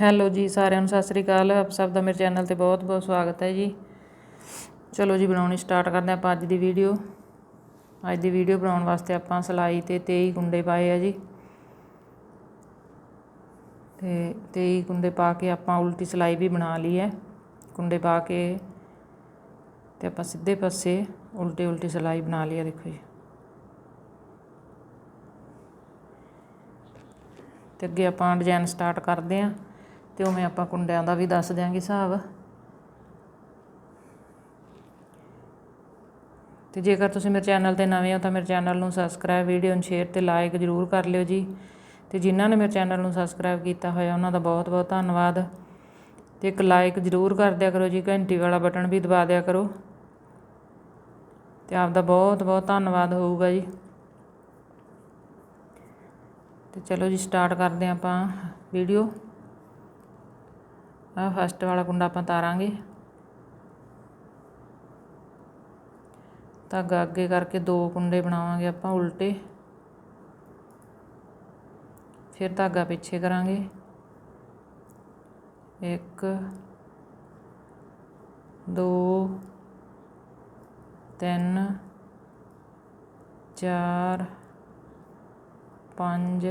Hello ਜੀ, ਸਾਰਿਆਂ ਨੂੰ ਸਤਿ ਸ੍ਰੀ ਅਕਾਲ। ਆਪ ਸਭ ਦਾ ਮੇਰੇ ਚੈਨਲ ਤੇ ਬਹੁਤ ਬਹੁਤ ਸਵਾਗਤ ਹੈ ਜੀ। ਚਲੋ ਜੀ, ਬਣਾਉਣੀ ਸਟਾਰਟ ਕਰਦੇ ਆਪਾਂ ਅੱਜ ਦੀ ਵੀਡੀਓ। ਅੱਜ ਦੀ ਵੀਡੀਓ ਬਣਾਉਣ ਵਾਸਤੇ ਆਪਾਂ ਸਲਾਈ ਤੇ 23 ਕੁੰਡੇ ਪਾਏ ਆ ਜੀ। ਤੇ 23 ਕੁੰਡੇ ਪਾ ਕੇ ਆਪਾਂ ਉਲਟੀ ਸਲਾਈ ਵੀ ਬਣਾ ਲਈ ਹੈ। ਕੁੰਡੇ ਪਾ ਕੇ ਤੇ ਆਪਾਂ ਸਿੱਧੇ ਪਾਸੇ ਉਲਟੀ ਉਲਟੀ ਸਲਾਈ ਬਣਾ ਲਈ ਹੈ, ਦੇਖੋ ਜੀ। ਤੇ ਅੱਗੇ ਆਪਾਂ ਡਿਜ਼ਾਈਨ ਸਟਾਰਟ ਕਰਦੇ ਆਂ ਤੇ ਉਵੇਂ ਆਪਾਂ ਕੁੰਡਿਆਂ ਦਾ ਵੀ ਦੱਸ ਦਿਆਂਗੇ ਹਿਸਾਬ। ਤੇ ਜੇਕਰ ਤੁਸੀਂ ਮੇਰੇ ਚੈਨਲ ਤੇ ਨਵੇਂ ਹੋ ਤਾਂ ਮੇਰੇ ਚੈਨਲ ਨੂੰ ਸਬਸਕ੍ਰਾਈਬ ਵੀਡੀਓ ਨੂੰ ਸ਼ੇਅਰ ਤੇ ਲਾਈਕ ਜ਼ਰੂਰ ਕਰ ਲਿਓ ਜੀ। ਤੇ ਜਿਨ੍ਹਾਂ ਨੇ ਮੇਰੇ ਚੈਨਲ ਨੂੰ ਸਬਸਕ੍ਰਾਈਬ ਕੀਤਾ ਹੋਇਆ, ਉਹਨਾਂ ਦਾ ਬਹੁਤ ਬਹੁਤ ਧੰਨਵਾਦ। ਤੇ ਇੱਕ ਲਾਈਕ ਜ਼ਰੂਰ ਕਰ ਦਿਆ ਕਰੋ ਜੀ, ਘੰਟੀ ਵਾਲਾ ਬਟਨ ਵੀ ਦਬਾ ਦਿਆ ਕਰੋ। ਤੇ ਆਪ ਦਾ ਬਹੁਤ ਬਹੁਤ ਧੰਨਵਾਦ ਹੋਊਗਾ ਜੀ। ਤੇ ਚਲੋ ਜੀ ਸਟਾਰਟ ਕਰਦੇ ਹਾਂ ਆਪਾਂ ਵੀਡੀਓ ਆ ਫਸਟ ਵਾਲਾ ਕੁੰਡਾ ਆਪਾਂ ਤਾਰਾਂਗੇ। ਧਾਗਾ ਅੱਗੇ ਕਰਕੇ ਦੋ ਕੁੰਡੇ ਬਣਾਵਾਂਗੇ ਆਪਾਂ ਉਲਟੇ। ਫਿਰ ਧਾਗਾ ਪਿੱਛੇ ਕਰਾਂਗੇ। ਇੱਕ, ਦੋ, ਤਿੰਨ, ਚਾਰ, ਪੰਜ,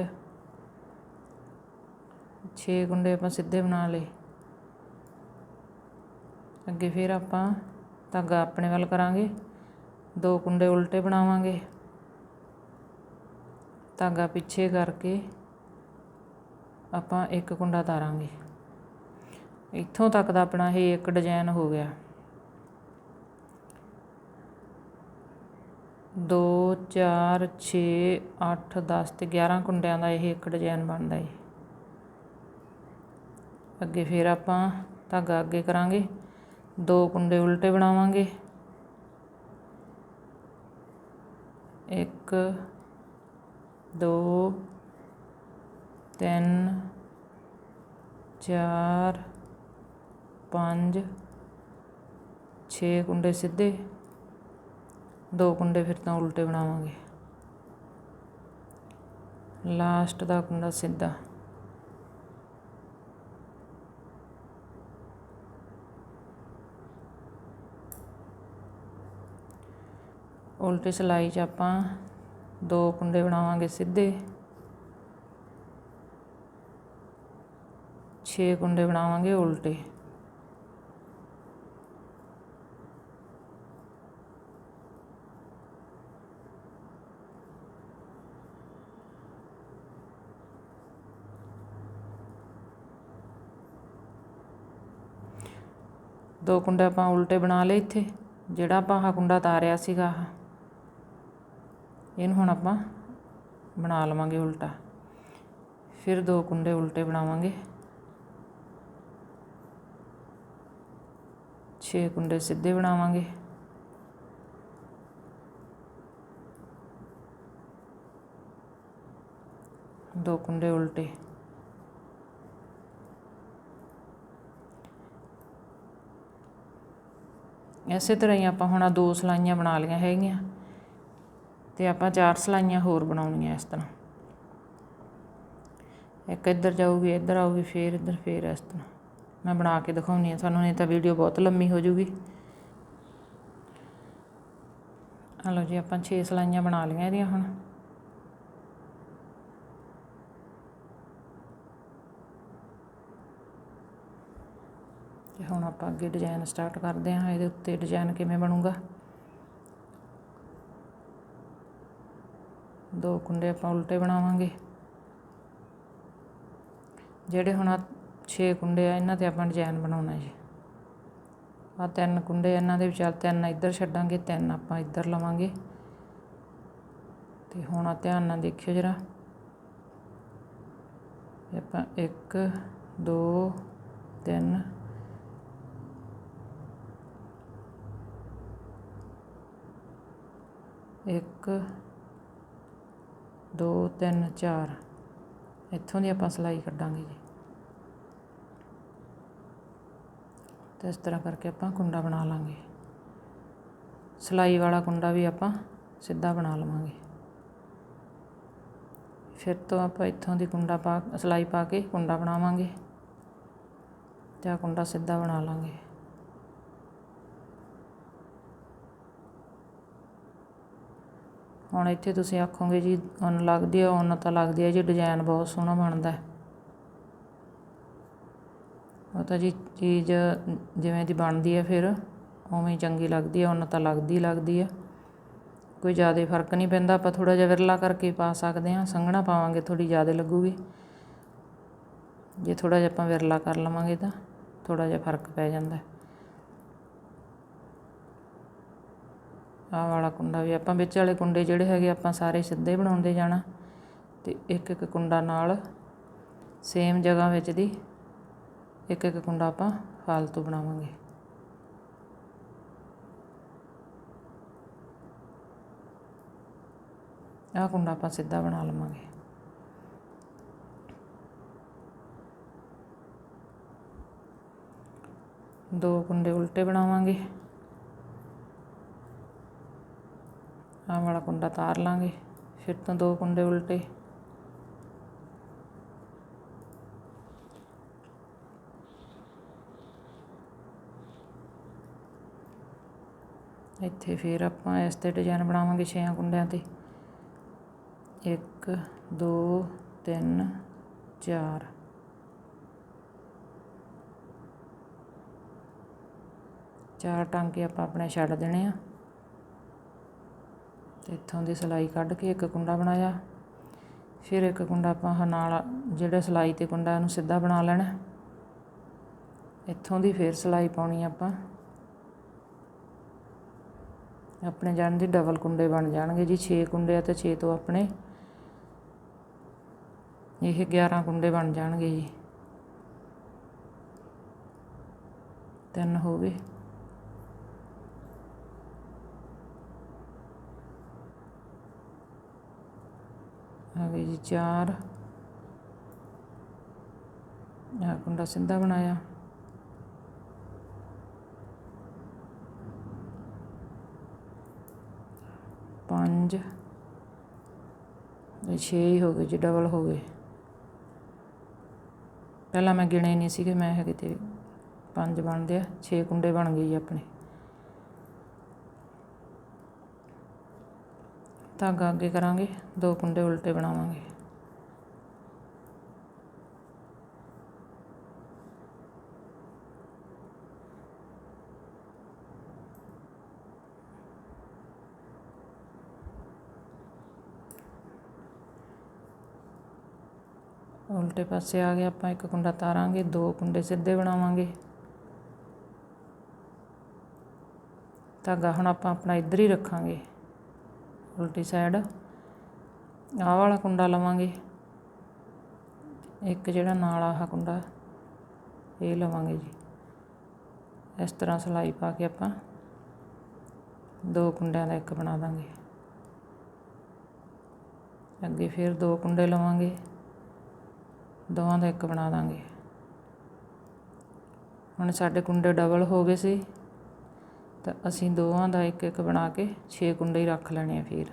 ਛੇ ਕੁੰਡੇ ਆਪਾਂ ਸਿੱਧੇ ਬਣਾ ਲਏ। ਅੱਗੇ ਫਿਰ ਆਪਾਂ ਧਾਗਾ ਆਪਣੇ ਵੱਲ ਕਰਾਂਗੇ। ਦੋ ਕੁੰਡੇ ਉਲਟੇ ਬਣਾਵਾਂਗੇ। ਧਾਗਾ ਪਿੱਛੇ ਕਰਕੇ ਆਪਾਂ ਇੱਕ ਕੁੰਡਾ ਤਾਰਾਂਗੇ। ਇੱਥੋਂ ਤੱਕ ਦਾ ਆਪਣਾ ਇਹ ਇੱਕ ਡਿਜ਼ਾਈਨ ਹੋ ਗਿਆ। ਦੋ, ਚਾਰ, ਛੇ, ਅੱਠ, ਦਸ ਤੇ 11 ਕੁੰਡਿਆਂ ਦਾ ਇਹ ਇੱਕ ਡਿਜ਼ਾਈਨ ਬਣਦਾ ਹੈ ਅੱਗੇ ਫਿਰ ਆਪਾਂ ਧਾਗਾ ਅੱਗੇ ਕਰਾਂਗੇ। ਦੋ ਕੁੰਡੇ ਉਲਟੇ ਬਣਾਵਾਂਗੇ। ਇੱਕ, ਦੋ, ਤਿੰਨ, ਚਾਰ, ਪੰਜ, ਛੇ ਕੁੰਡੇ ਸਿੱਧੇ। ਦੋ ਕੁੰਡੇ ਫਿਰ ਤਾਂ ਉਲਟੇ ਬਣਾਵਾਂਗੇ। ਲਾਸਟ ਦਾ ਕੁੰਡਾ ਸਿੱਧਾ। ਉਲਟੀ ਸਿਲਾਈ 'ਚ ਆਪਾਂ ਦੋ ਕੁੰਡੇ ਬਣਾਵਾਂਗੇ ਸਿੱਧੇ। 6 ਕੁੰਡੇ ਬਣਾਵਾਂਗੇ ਉਲਟੇ। ਦੋ ਕੁੰਡੇ ਆਪਾਂ ਉਲਟੇ ਬਣਾ ਲਏ ਇੱਥੇ, ਜਿਹੜਾ ਆਪਾਂ ਆਹ ਕੁੰਡਾ ਤਾਰਿਆ ਸੀਗਾ ਇਹਨੂੰ ਹੁਣ ਆਪਾਂ ਬਣਾ ਲਵਾਂਗੇ ਉਲਟਾ। ਫਿਰ ਦੋ ਕੁੰਡੇ ਉਲਟੇ ਬਣਾਵਾਂਗੇ। 6 ਕੁੰਡੇ ਸਿੱਧੇ ਬਣਾਵਾਂਗੇ। ਦੋ ਕੁੰਡੇ ਉਲਟੇ। ਇਸੇ ਤਰ੍ਹਾਂ ਹੀ ਆਪਾਂ ਹੁਣ ਆ ਦੋ ਸਲਾਈਆਂ ਬਣਾ ਲਈਆਂ ਹੈਗੀਆਂ। ਤੇ ਆਪਾਂ ਚਾਰ ਸਲਾਈਆਂ ਹੋਰ ਬਣਾਉਣੀਆਂ ਇਸ ਤਰ੍ਹਾਂ। ਇੱਕ ਇੱਧਰ ਜਾਊਗੀ, ਇੱਧਰ ਆਊਗੀ, ਫੇਰ ਇੱਧਰ, ਫੇਰ ਇਸ ਤਰ੍ਹਾਂ। ਮੈਂ ਬਣਾ ਕੇ ਦਿਖਾਉਣੀ ਆ ਤੁਹਾਨੂੰ ਨਹੀਂ ਤਾਂ ਵੀਡੀਓ ਬਹੁਤ ਲੰਮੀ ਹੋ ਜੂਗੀ। ਹਲੋ ਜੀ, ਆਪਾਂ 6 ਸਲਾਈਆਂ ਬਣਾ ਲਈਆਂ ਇਹਦੀਆਂ ਹੁਣ। ਤੇ ਹੁਣ ਆਪਾਂ ਅੱਗੇ ਡਿਜ਼ਾਈਨ ਸਟਾਰਟ ਕਰਦੇ ਹਾਂ, ਇਹਦੇ ਉੱਤੇ ਡਿਜ਼ਾਈਨ ਕਿਵੇਂ ਬਣੂਗਾ। ਦੋ ਕੁੰਡੇ ਆਪਾਂ ਉਲਟੇ ਬਣਾਵਾਂਗੇ। ਜਿਹੜੇ ਹੁਣ 6 ਕੁੰਡੇ ਆ, ਇਹਨਾਂ ਤੇ ਆਪਾਂ ਡਿਜ਼ਾਈਨ ਬਣਾਉਣਾ ਜੀ। ਆ ਤਿੰਨ ਕੁੰਡੇ ਇਹਨਾਂ ਦੇ ਵਿਚਾਲ ਤਿੰਨ ਇੱਧਰ ਛੱਡਾਂਗੇ, ਤਿੰਨ ਆਪਾਂ ਇੱਧਰ ਲਵਾਂਗੇ। ਤੇ ਹੁਣ ਆ ਧਿਆਨ ਨਾਲ ਦੇਖਿਓ ਜਰਾ। ਆਪਾਂ 1 2 3 ਇੱਕ ਦੋ, ਤਿੰਨ, ਚਾਰ। ਇੱਥੋਂ ਦੀ ਆਪਾਂ ਸਿਲਾਈ ਕੱਢਾਂਗੇ ਜੀ। ਤੇ ਇਸ ਤਰ੍ਹਾਂ ਕਰਕੇ ਆਪਾਂ ਕੁੰਡਾ ਬਣਾ ਲਾਂਗੇ। ਸਿਲਾਈ ਵਾਲਾ ਕੁੰਡਾ ਵੀ ਆਪਾਂ ਸਿੱਧਾ ਬਣਾ ਲਵਾਂਗੇ। ਫਿਰ ਤੋਂ ਆਪਾਂ ਇੱਥੋਂ ਦੀ ਕੁੰਡਾ ਪਾ, ਸਿਲਾਈ ਪਾ ਕੇ ਕੁੰਡਾ ਬਣਾਵਾਂਗੇ। ਤੇ ਆਹ ਕੁੰਡਾ ਸਿੱਧਾ ਬਣਾ ਲਾਂਗੇ। ਹੁਣ ਇੱਥੇ ਤੁਸੀਂ ਆਖੋਗੇ ਜੀ ਉੱਨ ਲੱਗਦੀ ਆ ਉੱਨ ਤਾਂ ਲੱਗਦੀ ਆ ਜੀ ਡਿਜ਼ਾਇਨ ਬਹੁਤ ਸੋਹਣਾ ਬਣਦਾ ਉਹ ਤਾਂ ਜੀ ਚੀਜ਼ ਜਿਵੇਂ ਦੀ ਬਣਦੀ ਹੈ ਫਿਰ, ਉਵੇਂ ਚੰਗੀ ਲੱਗਦੀ ਹੈ ਉੱਨ ਤਾਂ ਲੱਗਦੀ ਲੱਗਦੀ ਆ। ਕੋਈ ਜ਼ਿਆਦਾ ਫ਼ਰਕ ਨਹੀਂ ਪੈਂਦਾ, ਆਪਾਂ ਥੋੜਾ ਜਿਹਾ ਵਿਰਲਾ ਕਰਕੇ ਪਾ ਸਕਦੇ ਹਾਂ, ਸੰਘਣਾ ਪਾਵਾਂਗੇ ਥੋੜੀ ਜ਼ਿਆਦਾ ਲੱਗੂਗੀ। ਜੇ ਥੋੜਾ ਜਿਹਾ ਆਪਾਂ ਵਿਰਲਾ ਕਰ ਲਵਾਂਗੇ ਤਾਂ ਥੋੜਾ ਜਿਹਾ ਫ਼ਰਕ ਪੈ ਜਾਂਦਾ ਆਹ ਵਾਲਾ ਕੁੰਡਾ ਵੀ, ਆਪਾਂ ਵਿੱਚ ਵਾਲੇ ਕੁੰਡੇ ਜਿਹੜੇ ਹੈਗੇ ਆਪਾਂ ਸਾਰੇ ਸਿੱਧੇ ਬਣਾਉਂਦੇ ਜਾਣਾ ਤੇ ਇੱਕ ਇੱਕ ਕੁੰਡਾ ਨਾਲ ਸੇਮ ਜਗ੍ਹਾ ਵਿੱਚ ਦੀ ਇੱਕ ਇੱਕ ਕੁੰਡਾ ਆਪਾਂ ਫਾਲਤੂ ਬਣਾਵਾਂਗੇ। ਆਹ ਕੁੰਡਾ ਆਪਾਂ ਸਿੱਧਾ ਬਣਾ ਲਵਾਂਗੇ। ਦੋ ਕੁੰਡੇ ਉਲਟੇ ਬਣਾਵਾਂਗੇ। ਆਹ ਵਾਲਾ ਕੁੰਡਾ ਤਾਰ ਲਾਂਗੇ, ਫਿਰ ਤੋਂ ਦੋ ਕੁੰਡੇ ਉਲਟੇ। ਇੱਥੇ ਫਿਰ ਆਪਾਂ ਇਸ ਤੇ ਡਿਜ਼ਾਈਨ ਬਣਾਵਾਂਗੇ ਛੇਆਂ ਕੁੰਡਿਆਂ ਤੇ। ਇੱਕ, ਦੋ, ਤਿੰਨ, ਚਾਰ। ਚਾਰ ਟਾਂਕੇ ਆਪਾਂ ਆਪਣੇ ਛੱਡ ਦੇਣੇ ਆ। ਅਤੇ ਇੱਥੋਂ ਦੀ ਸਿਲਾਈ ਕੱਢ ਕੇ ਇੱਕ ਕੁੰਡਾ ਬਣਾਇਆ। ਫਿਰ ਇੱਕ ਕੁੰਡਾ ਆਪਾਂ ਨਾਲ ਜਿਹੜਾ ਸਿਲਾਈ ਤੇ ਕੁੰਡਾ ਉਹਨੂੰ ਸਿੱਧਾ ਬਣਾ ਲੈਣਾ। ਇੱਥੋਂ ਦੀ ਫਿਰ ਸਿਲਾਈ ਪਾਉਣੀ ਆਪਾਂ। ਆਪਣੇ ਜਾਣ ਦੀ ਡਬਲ ਕੁੰਡੇ ਬਣ ਜਾਣਗੇ ਜੀ 6 ਕੁੰਡੇ ਆ ਤੇ 6 ਤੋਂ ਆਪਣੇ ਇਹ 11 ਕੁੰਡੇ ਬਣ ਜਾਣਗੇ ਜੀ। ਤਿੰਨ ਹੋ ਗਏ। ਆ ਗਏ ਜੀ 4 ਆ ਕੁੰਡਾ ਸਿੱਧਾ ਬਣਾਇਆ। ਪੰਜ। ਇਹ 6 ਹੀ ਹੋ ਗਏ ਜੀ, ਡਬਲ ਹੋ ਗਏ। ਪਹਿਲਾਂ ਮੈਂ ਗਿਣੇ ਨਹੀਂ ਸੀਗੇ, ਮੈਂ ਹੈਗੇ ਤੇ ਪੰਜ ਬਣਦੇ ਆ 6 ਕੁੰਡੇ ਬਣ ਗਏ ਜੀ ਆਪਣੇ। ਧਾਗਾ ਅੱਗੇ ਕਰਾਂਗੇ, ਦੋ ਕੁੰਡੇ ਉਲਟੇ ਬਣਾਵਾਂਗੇ। ਉਲਟੇ ਪਾਸੇ ਆ ਗਿਆ, ਆਪਾਂ ਇੱਕ ਕੁੰਡਾ ਤਾਰਾਂਗੇ, ਦੋ ਕੁੰਡੇ ਸਿੱਧੇ ਬਣਾਵਾਂਗੇ। ਧਾਗਾ ਹੁਣ ਆਪਾਂ ਆਪਣਾ ਇੱਧਰ ਹੀ ਰੱਖਾਂਗੇ। ਉਲਟੀ ਸਾਈਡ ਆਹ ਵਾਲਾ ਕੁੰਡਾ ਲਵਾਂਗੇ। ਇੱਕ ਜਿਹੜਾ ਨਾਲ ਆਹ ਕੁੰਡਾ, ਇਹ ਲਵਾਂਗੇ ਜੀ। ਇਸ ਤਰ੍ਹਾਂ ਸਿਲਾਈ ਪਾ ਕੇ ਆਪਾਂ ਦੋ ਕੁੰਡਿਆਂ ਦਾ ਇੱਕ ਬਣਾ ਦਾਂਗੇ। ਅੱਗੇ ਫਿਰ ਦੋ ਕੁੰਡੇ ਲਵਾਂਗੇ। ਦੋਵਾਂ ਦਾ ਇੱਕ ਬਣਾ ਦਾਂਗੇ। ਹੁਣ ਸਾਡੇ ਕੁੰਡੇ ਡਬਲ ਹੋ ਗਏ ਸੀ। ਤਾਂ ਅਸੀਂ ਦੋਵਾਂ ਦਾ ਇੱਕ ਇੱਕ ਬਣਾ ਕੇ 6 ਕੁੰਡੇ ਹੀ ਰੱਖ ਲੈਣੇ ਆ ਫਿਰ।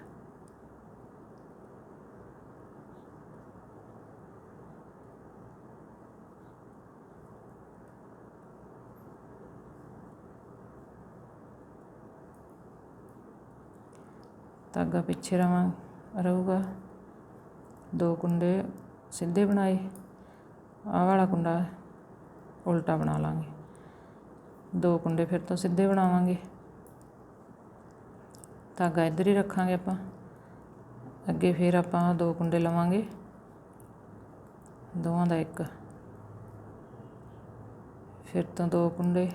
ਧਾਗਾ ਪਿੱਛੇ ਰਵਾਂ, ਰਹੂਗਾ। ਦੋ ਕੁੰਡੇ ਸਿੱਧੇ ਬਣਾਏ, ਆਹ ਵਾਲਾ ਕੁੰਡਾ ਉਲਟਾ ਬਣਾ ਲਾਂਗੇ। ਦੋ ਕੁੰਡੇ ਫਿਰ ਤੋਂ ਸਿੱਧੇ ਬਣਾਵਾਂਗੇ। ਧਾਗਾ ਇੱਧਰ ਹੀ ਰੱਖਾਂਗੇ ਆਪਾਂ। ਅੱਗੇ ਫਿਰ ਆਪਾਂ ਦੋ ਕੁੰਡੇ ਲਵਾਂਗੇ। ਦੋਵਾਂ ਦਾ ਇੱਕ। ਫਿਰ ਤੋਂ ਦੋ ਕੁੰਡੇ।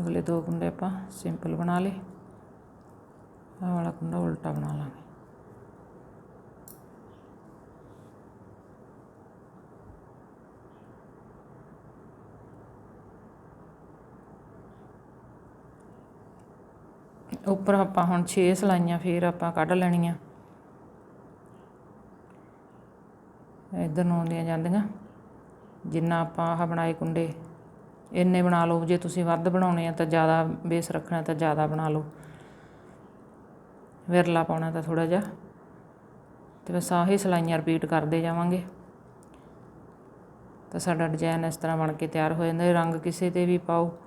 ਅਗਲੇ ਦੋ ਕੁੰਡੇ ਆਪਾਂ ਸਿੰਪਲ ਬਣਾ ਲਏ। ਆਹ ਵਾਲਾ ਕੁੰਡਾ ਉਲਟਾ ਬਣਾ ਲਾਂਗੇ। ਉੱਪਰ ਆਪਾਂ ਹੁਣ 6 ਸਲਾਈਆਂ ਫੇਰ ਆਪਾਂ ਕੱਢ ਲੈਣੀਆਂ। ਇਧਰ ਨੂੰ ਆਉਂਦੀਆਂ ਜਾਂਦੀਆਂ। ਜਿੰਨਾ ਆਪਾਂ ਆਹ ਬਣਾਏ ਕੁੰਡੇ ਇੰਨੇ ਬਣਾ ਲਓ, ਜੇ ਤੁਸੀਂ ਵੱਧ ਬਣਾਉਣੇ ਆ ਤਾਂ ਜ਼ਿਆਦਾ ਬੇਸ ਰੱਖਣਾ ਤਾਂ ਜ਼ਿਆਦਾ ਬਣਾ ਲਓ। ਵਿਰਲਾ ਪਾਉਣਾ ਤਾਂ ਥੋੜਾ ਜਿਹਾ। ਤੇ ਬਸ ਆਹੀ ਸਲਾਈਆਂ ਰਿਪੀਟ ਕਰਦੇ ਜਾਵਾਂਗੇ। ਤਾਂ ਸਾਡਾ ਡਿਜ਼ਾਈਨ ਇਸ ਤਰ੍ਹਾਂ ਬਣ ਕੇ ਤਿਆਰ ਹੋ ਜਾਂਦਾ, ਰੰਗ ਕਿਸੇ ਤੇ ਵੀ ਪਾਓ,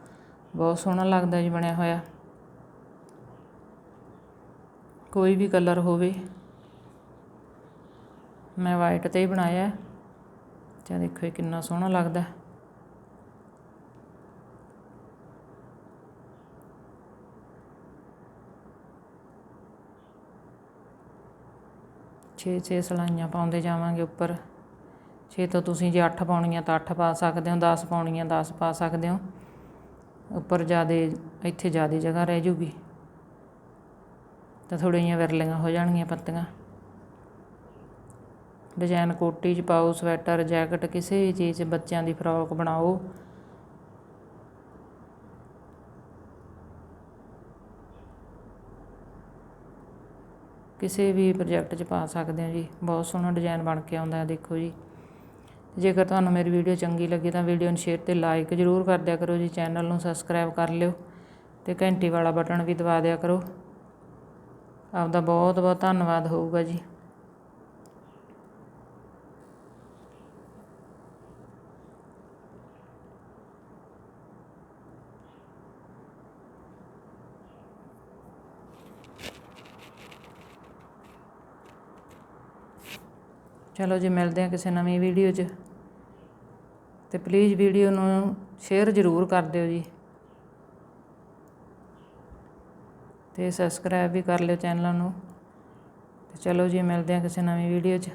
ਬਹੁਤ ਸੋਹਣਾ ਲੱਗਦਾ ਜੀ ਬਣਿਆ ਹੋਇਆ। ਕੋਈ ਵੀ ਕਲਰ ਹੋਵੇ, ਮੈਂ ਵਾਈਟ ਤੇ ਹੀ ਬਣਾਇਆ। ਤੇ ਦੇਖੋ ਇਹ ਕਿੰਨਾ ਸੋਹਣਾ ਲੱਗਦਾ। ਛੇ ਛੇ ਸਲਾਈਆਂ ਪਾਉਂਦੇ ਜਾਵਾਂਗੇ ਉੱਪਰ। ਛੇ ਤੋਂ ਤੁਸੀਂ ਜੇ 8 ਪਾਉਣੀਆਂ ਤਾਂ 8 ਪਾ ਸਕਦੇ ਹੋ 10 ਪਾਉਣੀਆਂ 10 ਪਾ ਸਕਦੇ ਹੋ। ਉੱਪਰ ਜਿਆਦੇ, ਇੱਥੇ ਜਿਆਦੀ ਜਗ੍ਹਾ ਰਹਿ ਜੂਗੀ। ਤਾਂ ਥੋੜ੍ਹੀਆਂ ਜਿਹੀਆਂ ਵਿਰਲੀਆਂ ਹੋ ਜਾਣਗੀਆਂ ਪੱਤੀਆਂ। ਡਿਜ਼ਾਈਨ ਕੋਟੀ 'ਚ ਪਾਓ, ਸਵੈਟਰ, ਜੈਕਟ, ਕਿਸੇ ਵੀ ਚੀਜ਼ 'ਚ ਬੱਚਿਆਂ ਦੀ ਫਰੋਕ ਬਣਾਓ। ਕਿਸੇ ਵੀ ਪ੍ਰੋਜੈਕਟ 'ਚ ਪਾ ਸਕਦੇ ਹੋ ਜੀ। ਬਹੁਤ ਸੋਹਣਾ ਡਿਜ਼ਾਈਨ ਬਣ ਕੇ ਆਉਂਦਾ ਦੇਖੋ ਜੀ। ਜੇਕਰ ਤੁਹਾਨੂੰ ਮੇਰੀ ਵੀਡੀਓ ਚੰਗੀ ਲੱਗੀ ਤਾਂ ਵੀਡੀਓ ਨੂੰ ਸ਼ੇਅਰ ਤੇ ਲਾਈਕ ਜ਼ਰੂਰ ਕਰ ਦਿਆ ਕਰੋ ਜੀ। ਚੈਨਲ ਨੂੰ ਸਬਸਕ੍ਰਾਈਬ ਕਰ ਲਿਓ ਤੇ ਘੰਟੀ ਵਾਲਾ ਬਟਨ ਵੀ ਦਬਾ ਦਿਆ ਕਰੋ। ਆਪਦਾ ਬਹੁਤ ਬਹੁਤ ਧੰਨਵਾਦ ਹੋਊਗਾ ਜੀ। ਚਲੋ ਜੀ, ਮਿਲਦੇ ਹਾਂ ਕਿਸੇ ਨਵੀਂ ਵੀਡੀਓ 'ਚ। ਤੇ ਪਲੀਜ਼ ਵੀਡੀਓ ਨੂੰ ਸ਼ੇਅਰ ਜ਼ਰੂਰ ਕਰ ਦਿਓ ਜੀ। ਤੇ ਸਬਸਕ੍ਰਾਈਬ ਵੀ ਕਰ ਲਿਓ ਚੈਨਲ ਨੂੰ। ਤੇ ਚਲੋ ਜੀ, ਮਿਲਦੇ ਹਾਂ ਕਿਸੇ ਨਵੀਂ ਵੀਡੀਓ 'ਚ।